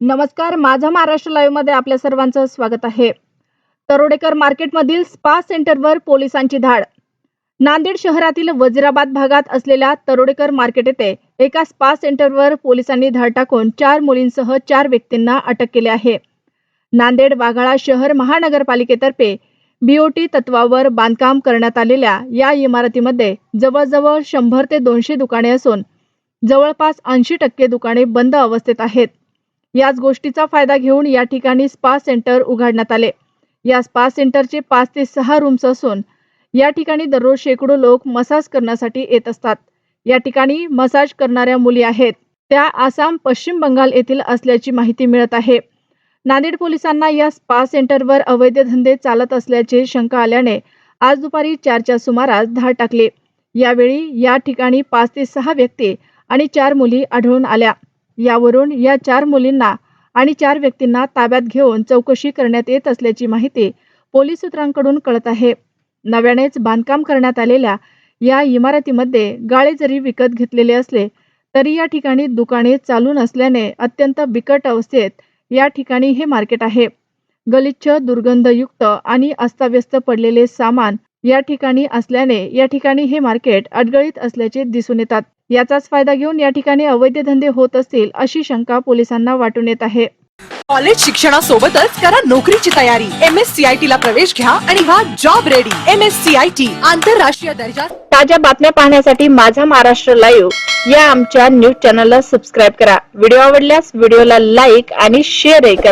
नमस्कार माझा महाराष्ट्र लाईव्हमध्ये आपल्या सर्वांचं स्वागत आहे. तरोडेकर मार्केटमधील स्पा सेंटरवर पोलिसांची धाड. नांदेड शहरातील वजिराबाद भागात असलेल्या तरोडेकर मार्केट येथे एका स्पा सेंटरवर पोलिसांनी धाड टाकून चार मुलींसह चार व्यक्तींना अटक केली आहे. नांदेड वाघाळा शहर महानगरपालिकेतर्फे बीओटी तत्वावर बांधकाम करण्यात आलेल्या या इमारतीमध्ये जवळजवळ शंभर ते दोनशे दुकाने असून जवळपास ऐंशी टक्के दुकाने बंद अवस्थेत आहेत. याच गोष्टीचा फायदा घेऊन या ठिकाणी स्पा सेंटर उघडण्यात आले. या स्पा सेंटरचे पाच ते सहा रूम्स असून या ठिकाणी दररोज शेकडो लोक मसाज करण्यासाठी येत असतात. या ठिकाणी मसाज करणाऱ्या मुली आहेत. त्या आसाम पश्चिम बंगाल येथील असल्याची माहिती मिळत आहे. नांदेड पोलिसांना या स्पा सेंटरवर अवैध धंदे चालत असल्याचे शंका आल्याने आज दुपारी चारच्या सुमारास धाड टाकले. यावेळी या ठिकाणी पाच ते सहा व्यक्ती आणि चार मुली आढळून आल्या. यावरून या चार मुलींना आणि चार व्यक्तींना ताब्यात घेऊन चौकशी करण्यात येत असल्याची माहिती पोलीस सूत्रांकडून कळत आहे. नव्यानेच बांधकाम करण्यात आलेल्या या इमारतीमध्ये गाळे जरी विकत घेतलेले असले तरी या ठिकाणी दुकाने चालू नसल्याने अत्यंत बिकट अवस्थेत या ठिकाणी हे मार्केट आहे. गलिच्छ दुर्गंधयुक्त आणि अस्ताव्यस्त पडलेले सामान या ठिकाणी असल्याने या ठिकाणी हे मार्केट अडगळीत असल्याचे दिसून येतात. याचाच फायदा घेऊन या ठिकाणी अवैध धंदे होत असतील अशी शंका पोलिसांना वाटून येत आहे. कॉलेज शिक्षणासोबतच करा नोकरीची तयारी. M S C I T ला प्रवेश घ्या आणि व्हा job ready M S C I T आंतरराष्ट्रीय दर्जा ताज्या बातम्या पाहण्यासाठी माझा महाराष्ट्र लाईव्ह या आमच्या न्यूज चॅनलला सबस्क्राईब करा. व्हिडिओ आवडल्यास व्हिडिओला लाईक आणि शेअरही करा.